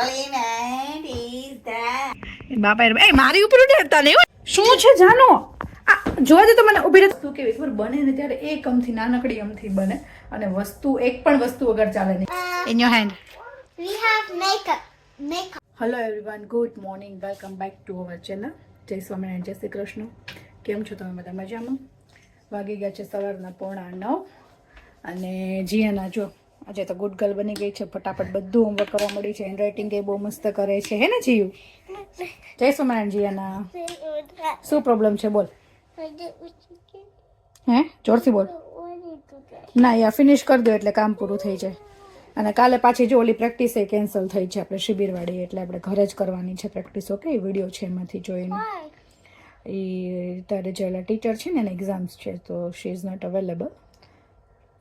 Is. બાપા એ મારી ઉપર ઉડાડતા નહીં શું છે જાનો? આ જોવા દે તો મને ઊભી રહે શું કેવી ખબર? બને ને ત્યારે એક અમથી નાનકડી અમથી બને અને વસ્તુ એક પણ વસ્તુ વગર ચાલે નહીં. In your hand we have makeup makeup hello everyone good morning welcome back to our channel જય સ્વામિનારાયણ જય શ્રી કૃષ્ણ કેમ છો તમે બધા? મજામાં? વાગી ગયા છે સવારના પોણા નવ. અને જીયાના જો આજે તો ગુડ ગર્લ બની ગઈ છે. ફટાફટ બધું હોમવર્ક કરવા મળ્યું છે. હેન્ડરાઇટિંગ એ બહુ મસ્ત કરે છે. હે ને જીયુ? જય સ્વામિનારાયણ જીયાના. શું પ્રોબ્લેમ છે? બોલ. હે? જોરથી બોલ. ના યા ફિનિશ કરી દો એટલે કામ પૂરું થઈ જાય. અને કાલે પાછી જો ઓલી પ્રેક્ટિસ એ કેન્સલ થઈ છે આપણે શિબિરવાળી એટલે આપણે ઘરે જ કરવાની છે પ્રેક્ટિસ ઓકે વીડિયો છે એમાંથી જોઈને. એ તારે જેટલા ટીચર છે ને એને એક્ઝામ્સ છે તો શી ઇઝ નોટ અવેલેબલ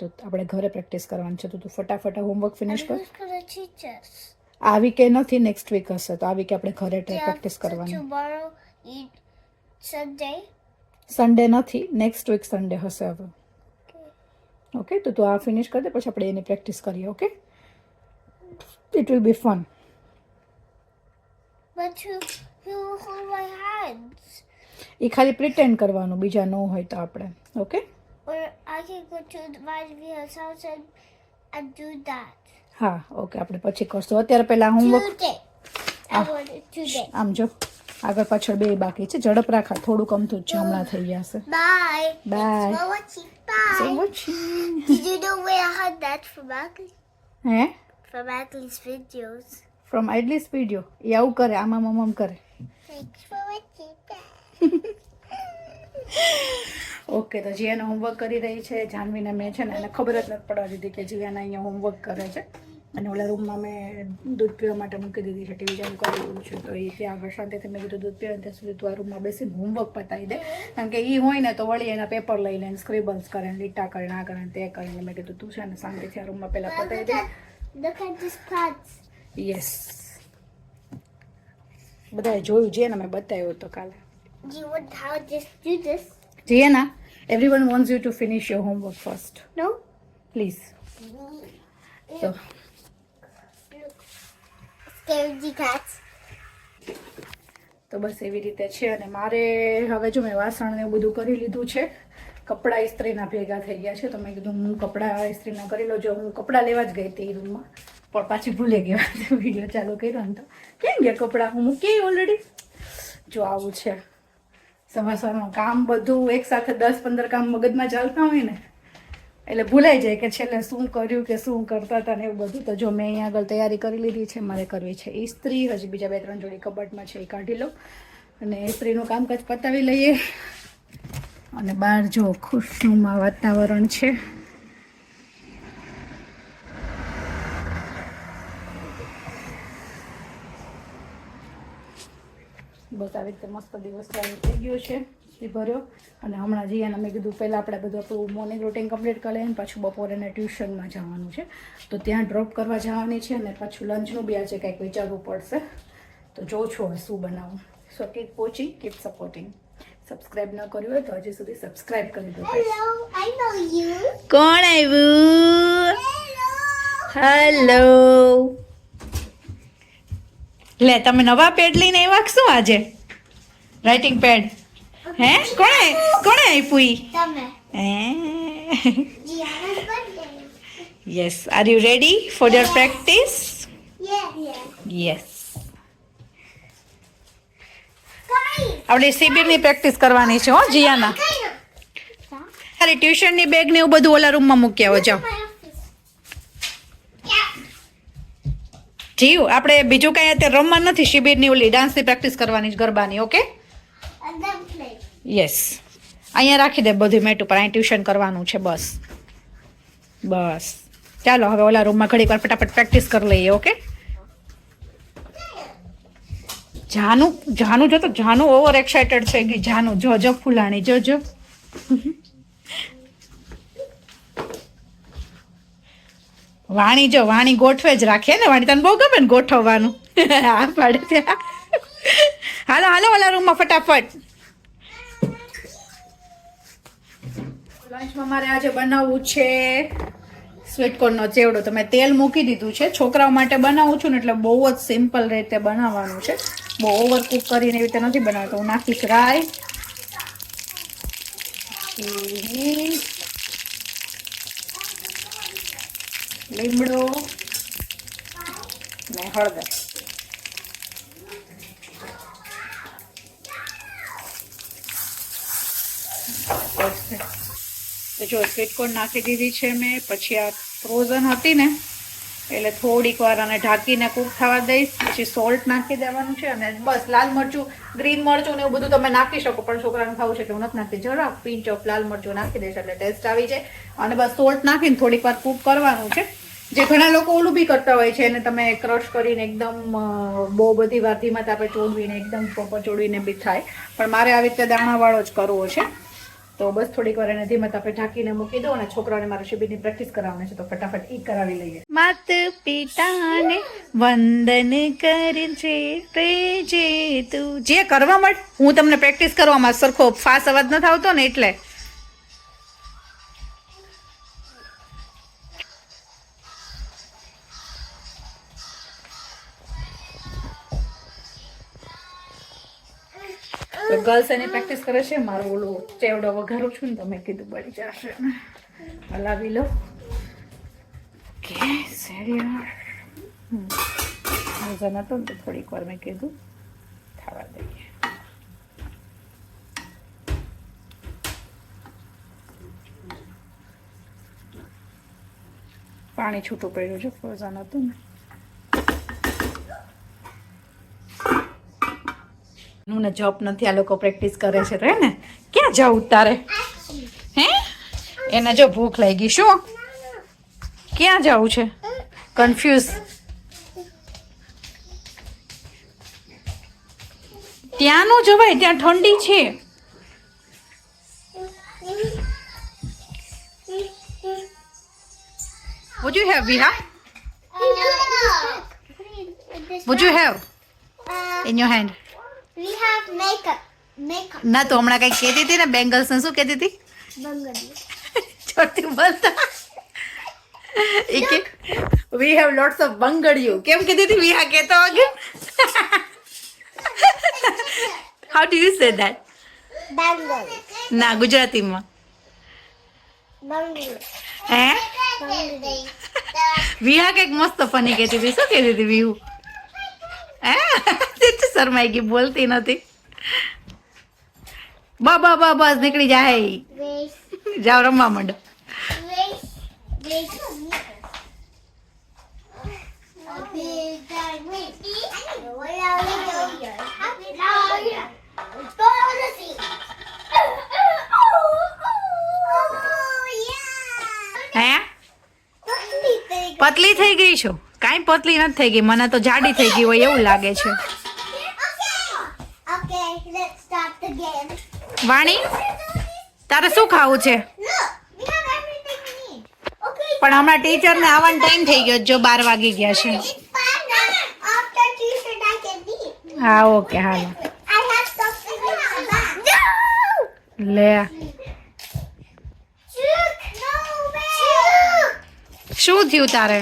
તો આપણે ઘરે પ્રેક્ટિસ કરવાની છે તો તું ફટાફટ હોમવર્ક ફિનિશ કર? આ વીકે નથી નેક્સ્ટ વીક હશે તો આ વીકે આપણે ઘરે પ્રેક્ટિસ કરવાની. સન્ડે નથી નેક્સ્ટ વીક સન્ડે હશે હવે. ઓકે તો તું આ ફિનિશ કરી દે પછી આપણે એની પ્રેક્ટિસ કરીએ okay it will be fun? એ ખાલી પ્રિટેન્ડ કરવાનું બીજા ન હોય તો આપણે okay Or I can go to my view's house and, and do that. હા ઓકે આપણે પછી કરશું અત્યારે પહેલા homework Today. I want it today. આમ જો આગળ પાછળ બે બાકી છે ઝડપ રાખા થોડુંક અમથું જ છે હમણાં થઈ જશે Bye. Bye. For watching. Bye. So watching. Did you know where I had that from Ugly? હે From Ugly's videos. ફ્રોમ આઈડલીસ વીડિયો એ આવું કરે આમાં મમમ કરે Thanks for watching. Bye. Okay તો જીયાને હોમવર્ક કરી રહી છે જાનવીને મેં છે ને એને ખબર જ નથી પડવા દીધી કે જીયાને અહીંયા હોમવર્ક કરે છે. અને ઓલા રૂમમાં મેં દૂધ પીવા માટે મૂકી દીધી છે ટીવી ચાલુ કરી દીધું છે તો એ ત્યાં આગળ શાંતિથી મેં કીધું દૂધ પીવા ત્યાં સુધી તું આ રૂમમાં બેસીને હોમવર્ક પતાવી દે. કારણ કે એ હોય ને તો વળી એના પેપર લઈ લે સ્ક્રિબલ્સ કરે ને લીટા કરે ના આ કરે તે કરે મેં કીધું તું છે ને શાંતિથી આ રૂમમાં પહેલાં પતાવી દે. યસ બધાએ જોયું છે ને મેં બતાવ્યું તો કાલે. જીએ you want wants you to finish your homework first. No? Please So. Scaredy cats. તો બસ એવી રીતે છે અને મારે હવે જો મેં વાસણ ને એવું બધું કરી લીધું છે કપડાં ઇસ્ત્રીના ભેગા થઈ ગયા છે તો મેં કીધું હું કપડાં ઇસ્ત્રીના કરી લઉં જો હું કપડાં લેવા જ ગઈ હતી રૂમમાં પણ પાછી ભૂલે ગઈ વીડિયો ચાલુ કર્યો ને તો કેમ ગયા કપડાં હું મૂકી ઓલરેડી જો આવું છે સવાર સવારનું કામ બધું એક સાથે દસ, પંદર કામ મગજમાં ચાલતા હોય ને, એટલે ભૂલાઈ જાય કે છેલ્લે શું કર્યું કે શું કરતા હતા ને એવું બધું. તો જો મેં અહીંયા આગળ તૈયારી કરી લીધી છે, મારે કરવી છે ઇસ્ત્રી હજી બીજા બે, ત્રણ જોડી કબટમાં છે એ કાઢી લો અને ઇસ્ત્રીનું કામકાજ પતાવી લઈએ. અને બહાર જો ખુશનુમાં વાતાવરણ છે. બસ આવી રીતે મસ્ત દિવસ ચાલુ થઈ ગયો છે એ ભર્યો. અને હમણાં જઈએ મેં કીધું પહેલાં આપણે બધું આપણું મોર્નિંગ રૂટીન કમ્પ્લીટ કરી લઈએ ને પાછું બપોરે એને ટ્યુશનમાં જવાનું છે. તો ત્યાં ડ્રોપ કરવા જવાની છે અને પાછું લંચનું બી આજે કંઈક વિચારવું પડશે. તો જો છો હવે શું બનાવું. So keep watching keep supporting subscribe ન કર્યું હોય તો હજી સુધી સબસ્ક્રાઇબ કરી દો. કોણ આવ્યું? હેલો લે તમે નવા પેડ લઈને આવ્યા શું આજે? રાઇટિંગ પેડ હે? કોણે? કોણે આપ્યું હે? Yes are you ready for your practice. Yes આપણે શિબિરની પ્રેક્ટિસ કરવાની છે હો જીયાના. અરે ટ્યુશનની બેગ ને એવું બધું ઓલા રૂમમાં મૂકી આવો જાઓ. જીવ, આપણે બીજું કાંઈ અત્યારે રમવા નથી શિબિરની ઓલી ડાન્સની પ્રેક્ટિસ કરવાની ગરબાની ઓકે. યસ અહીંયા રાખી દે બધું મેટ ઉપર, અહીં ટ્યુશન કરવાનું છે, બસ. બસ. ચાલો, હવે ઓલા રૂમમાં ઘડીક વાર ફટાફટ પ્રેક્ટિસ કરી લઈએ ઓકે જાનું જાનું જો તો જાનું ઓવર એક્સાઇટેડ છે, કે જાનું, જો જો, ફૂલાણી, જો વાણી જો, વાણી ગોઠવે જ રાખે ને, વાણી તને બહુ ગમે ને ગોઠવવાનું. આ પાડે હાલો હાલો, ઓલા રૂમમાં ફટાફટ. લંચમાં મારે આજે બનાવવું છે સ્વીટકોર્નનો ચેવડો. તો મેં તેલ મૂકી દીધું છે. છોકરાઓ માટે બનાવું છું ને, એટલે બહુ જ સિમ્પલ રીતે બનાવવાનું છે. બહુ ઓવર કુક કરીને એવી રીતે નથી બનાવતો. હું નાખીશ રાઈ પછી લીમડો ને હળદર તો જો સ્વીટકોર્ન નાખી દીધી છે મેં પછી આ ફ્રોઝન હતી ને એટલે થોડીક વાર અને ઢાંકીને કૂક થવા દઈશ. પછી સોલ્ટ નાખી દેવાનું છે અને બસ લાલ મરચું ગ્રીન મરચું ને એવું બધું તમે નાખી શકો. પણ છોકરાને ખાવું છે એટલે હું નથી નાખતી. જરા પિંચ ઓફ લાલ મરચું નાખી દઈશ એટલે ટેસ્ટ આવી જાય. અને બસ સોલ્ટ નાખીને થોડીક વાર કૂક કરવાનું છે. જે ઘણા લોકો ઓલું બી કરતા હોય છે, એને તમે ક્રશ કરીને એકદમ બહુ બધી વાતીમાં તાપે ચોડવીને એકદમ પ્રોપર ચોડવીને બી થાય. પણ મારે આવી રીતે દાણાવાળો જ કરવો છે. તો બસ થોડીક વાર એને ધીમા તાપે ઢાંકીને મૂકી દો અને છોકરાઓને મારે શિબિરની પ્રેક્ટિસ કરાવવાની છે તો ફટાફટ ઈ કરાવી લઈએ. માત પિતાને વંદન કરજે, પ્રેજે તું. જે કરવા માટે હું તમને પ્રેક્ટિસ કરવામાં સરખો ફાસ અવાજ નથી આવતો ને એટલે. ગર્લ્સ એની પ્રેક્ટિસ કરે છે, મારું ઓલું ચેવડો વઘારું છું ને, તો મેં કીધું બળી જશે. હલાવી લો. કે સેરિયર વજન હતો ને થોડીક વાર મેં કીધું થવા દઈએ. પાણી છૂટું પડ્યું છે ફ્રોઝન હતું ને. હું ને જોબ નથી આ લોકો પ્રેક્ટિસ કરે છે તો હે ને? ક્યાં જવું તારે? હે? એને જો ભૂખ લાગી શું? ક્યાં જવું છે? કન્ફ્યુઝ ત્યાં નો જવાય ત્યાં ઠંડી છે. Would you have Viha? Would you have in your hand? We have makeup. Makeup. ના તો હમણાં કઈ કહેતી હતી ને બેંગલ્સ ને શું કહેતી હતી Bangladesh. ચોથી બોલતા એ કે વી હેવ લોટ્સ ઓફ બંગડિયું કેમ કીધી હતી વી હા કહેતો again how do you say that Bangladesh. ના ગુજરાતીમાં Bangladesh. હે Bangladesh. વિહા કંઈક મસ્ત ફની કહેતી હતી શું કહેતી હતી વિહુ હે તે તો શરમાઈ ગઈ બોલતી નથી. બ બ બ બસ નીકળી જાય. જાવ જાઓ રમવા માંડો. હે? પતલી થઈ ગઈ છો? કાંઈ પતલી નથી થઈ ગઈ મને તો જાડી થઈ ગઈ હોય એવું લાગે છે. વાણી તારે શું ખાવું છે પણ હમણાં ટીચરને આવવાનો ટાઈમ થઈ ગયો જો બાર વાગી ગયા છે. હા ઓકે હાલો! લે! શું થયું તારે!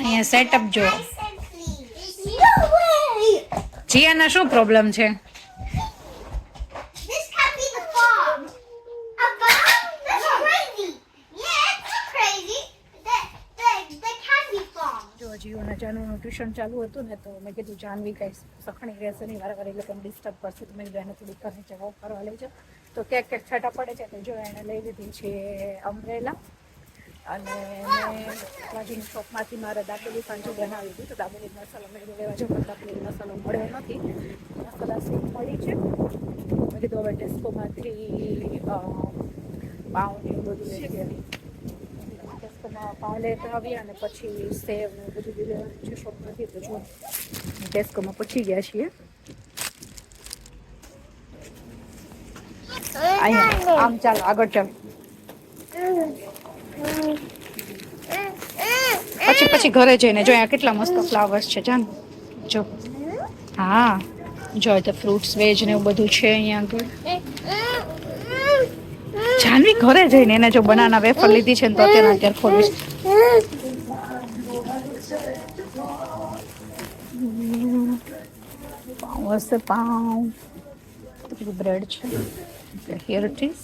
અહીંયા સેટઅપ જો! જીયાને શું પ્રોબ્લેમ છે? જીઓના જાનુનું ટ્યુશન ચાલુ હતું ને તો મેં કીધું જાનવી કઈ સખણી રહેશે નહીં વારે વારે એ લોકોને ડિસ્ટર્બ કરશે. તો મેં કીધું એને થોડી ઘરે જવાબ કરવા લઈ જાઓ તો ક્યાંક ક્યાંક છટા પડે છે તો જો એને લઈ લીધી છે અમરેલા અને મેં બાજુની શોપમાંથી મારે દાબેલી સાંજે બનાવી હતી. તો દાબેલી મસાલો મેં લેવા જો પણ દાબેલી મસાલો મળ્યો નથી. મસાલા સીટ મળી છે. મેં કીધું હવે ટેસ્કોમાંથી પાઉં ને એવું બધું લઈ ગયા ટેસ્કોમાં પાઉં લેતા આવ્યા અને પછી સેવ ને બધું બી લેવાનું છે શોપમાંથી, તો જો, ટેસ્કોમાં પહોંચી ગયા છીએ. આમ ચાલો, આગળ ચાલો. પછી ઘરે જઈને જો અહીંયા કેટલા મસ્ત ફ્લાવર્સ છે, જાન. જો. હા. જો તો ફ્રૂટ્સ વેજ ને એવું બધું છે અહીંયા આગળ. જાનવી ઘરે જઈને એને જો બનાના વેફર લીધી છે ને તો અત્યારે અત્યારે ખોલીશ પાઉં હશે પાઉં. બ્રેડ છે? હિયર ઇટ ઇઝ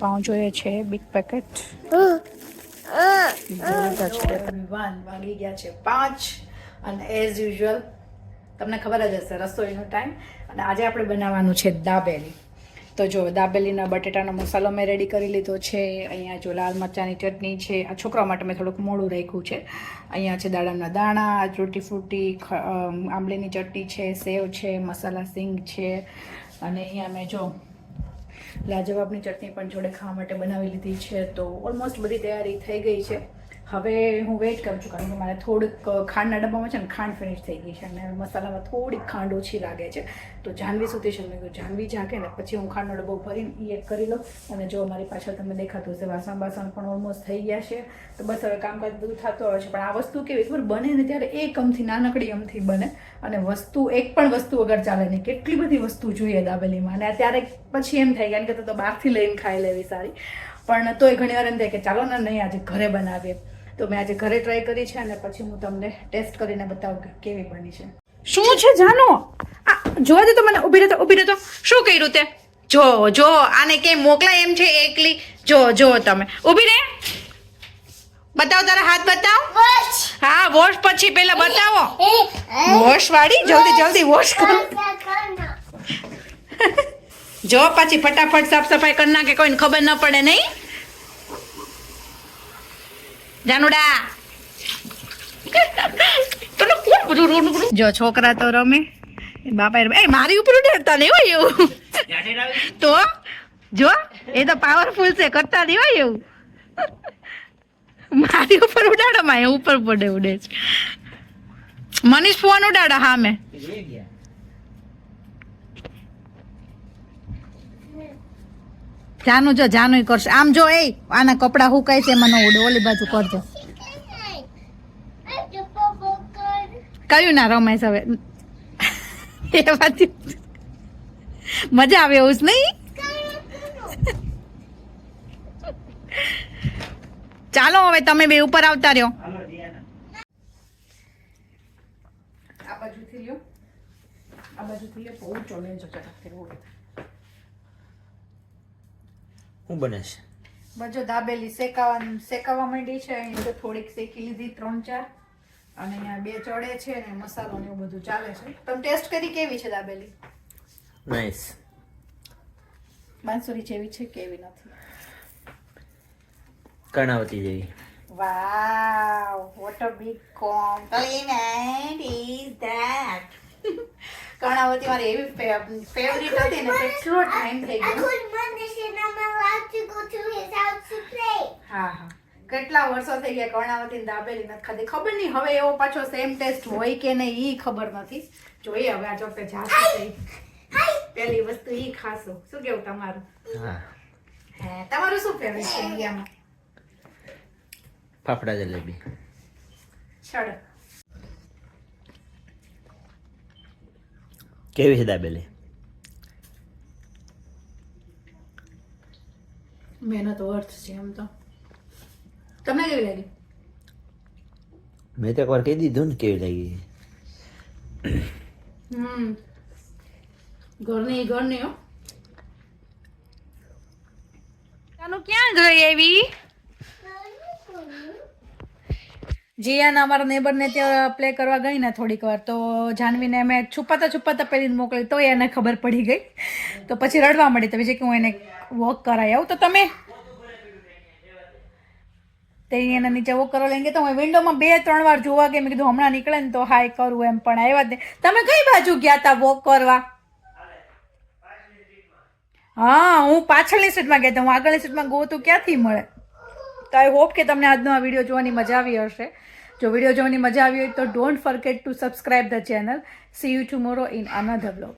પાઉં જોઈએ છે બિગ પેકેટ વાગી ગયા છે પાંચ અને એઝ યુઝ્યુઅલ તમને ખબર જ હશે રસોઈનો ટાઈમ અને આજે આપણે બનાવવાનું છે દાબેલી. તો જો દાબેલીના બટેટાનો મસાલો મેં રેડી કરી લીધો છે. અહીંયા જો લાલ મરચાંની ચટણી છે. આ છોકરા માટે મેં થોડુંક મોડું રાખ્યું છે. અહીંયા છે દાડમના દાણા તૂટી ફ્રૂટી આંબલીની ચટણી છે, સેવ છે, મસાલા સિંગ છે. અને અહીંયા મેં જો લાજવાબની ચટણી પણ જોડે ખાવા માટે બનાવી લીધી છે. તો ઓલમોસ્ટ બધી તૈયારી થઈ ગઈ છે. હવે હું વેઇટ કરું છું, કારણ કે મારે થોડુંક ખાંડના ડબ્બામાં છે ને ખાંડ ફિનિશ થઈ ગઈ છે અને મસાલામાં થોડીક ખાંડ ઓછી લાગે છે. તો જાનવી સુધી છે, મેં જાનવી ઝાંકે ને, પછી હું ખાંડનો ડબ્બો ભરીને એ કરી લઉં અને જો મારી પાછળ તમને દેખાતું હશે, વાસણ બાસણ પણ ઓલમોસ્ટ થઈ ગયા છે. તો બસ હવે કામકાજ બધું થતું આવે છે, પણ આ વસ્તુ કેવી ખબર બને ને ત્યારે એક અમથી નાનકડી અમથી બને અને વસ્તુ, એક પણ વસ્તુ વગર ચાલે નહીં. કેટલી બધી વસ્તુ જોઈએ દાબેલીમાં અને ત્યારે પછી એમ થાય, કારણ કે તો બહારથી લઈને ખાઈ લેવી સારી. પણ તોય ઘણી વાર એમ થાય કે ચાલો ને નહીં, આજે ઘરે બનાવીએ. તો મેં આજે ઘરે ટ્રાય કરી છે અને પછી હું તમને ટેસ્ટ કરીને બતાવું કે કેવી બની છે. શું છે જાનો? આ જોવા દે તો મને ઊભી રહેતો ઊભી રહેતો શું કર્યું તે? જો જો આને કેમ મોકલાય એમ છે એકલી? જો જો તમે. ઊભી રહે બતાવો તારા હાથ બતાવ. હા વોશ પછી પેલા બતાવો. વોશ વાળી? જલ્દી જલ્દી વોશ કરો. જો પછી ફટાફટ સાફ સફાઈ કરી નાખે કોઈને ખબર ન પડે નહીં? જાનુડા. તને કોણ બધું રોનું કરું જો છોકરા તો રમે. એ બાપા એ મારી ઉપર ઉડાડતા નહીં હોય એવું. તો જો એ તો પાવરફુલ છે કરતા નહીં હોય એવું. મારી ઉપર ઉડાડો માં ઉપર પડે ઉડે છે. મનીષ ફોન ઉડાડો હા મેં. જાનું જો જાનું કરશે. આમ જો, એ, આના કપડા હુકાય છે મને ઉડે. ઓલી બાજુ કરજો. કયું ના રમેશ હવે. એ વાત મજા આવે એવું જ નહીં? ચાલો હવે તમે બે ઉપર આવતા રહ્યો. આ બાજુથી લ્યો. આ બાજુથી લ્યો. બહુ ચોલે જો શું બને છે? બજો દાબેલી શેકાવા શેકાવા માંડી છે. અહીં તો થોડીક શેકી લીધી ત્રણ ચાર. અને અહીંયા બે ચડે છે ને મસાલો ને એવું બધું ચાલે છે. તમે ટેસ્ટ કરી કેવી છે દાબેલી? નાઈસ બાંસુરી જેવી છે કેવી નથી? કર્ણાવતી જેવી. Wow what a big compliment is that Karnavati મારી એવી ફેવરિટ હતી ને કેટલો ટાઈમ થઈ ગયો. હા હા. કેટલા વર્ષો થઈ ગયા કર્ણાવતી ને દાબેલી નથી ખાધી. ખબર નહીં હવે એવો પાછો સેમ ટેસ્ટ હોય કે નહીં ઈ ખબર નથી. જોઈએ હવે આ ચોક્કસ થઈ પહેલી વસ્તુ ઈ ખાશું. શું કેવું તમારું? હા. હે તમારું શું ફેવરિટ છે ઇન્ડિયામાં ફાફડા જલેબી. છડ કેવી છે દાબેલી? મહેનત વર્થ છે એમ તો. તમને કેવી લાગી? મેં તો એકવાર કહી દીધું ને કેવી લાગી. હમ. ઘરની ઘરની હો. ક્યાં ગઈ એવી? જીયાના અમારા નેબરને ત્યાં પ્લે કરવા ગઈ ને થોડીક વાર. તો જાનવીને મેં છુપાતા છુપાતા પેલીને મોકલી તો એને ખબર પડી ગઈ. તો પછી રડવા મળી તો બીજે કે હું એને વોક કરાવી આવું. તો તમે? તે એના નીચે વોક કરવા લઈને તો હું વિન્ડોમાં બે, ત્રણ વાર જોવા ગઈ. મેં કીધું, હમણાં નીકળે ને તો હાય કરું એમ. પણ આવ્યા જ નહીં તમે કઈ બાજુ ગયા હતા વોક કરવા? હા, હું પાછળની સીટમાં ગયા હતા હું આગળની સીટમાં ગો તો ક્યાંથી મળે? તો આઈ હોપ કે તમને આજનો આ વીડિયો જોવાની મજા આવી હશે. જો વીડિયો જોવાની મજા આવી હોય તો don't forget to subscribe the channel see you tomorrow in another blog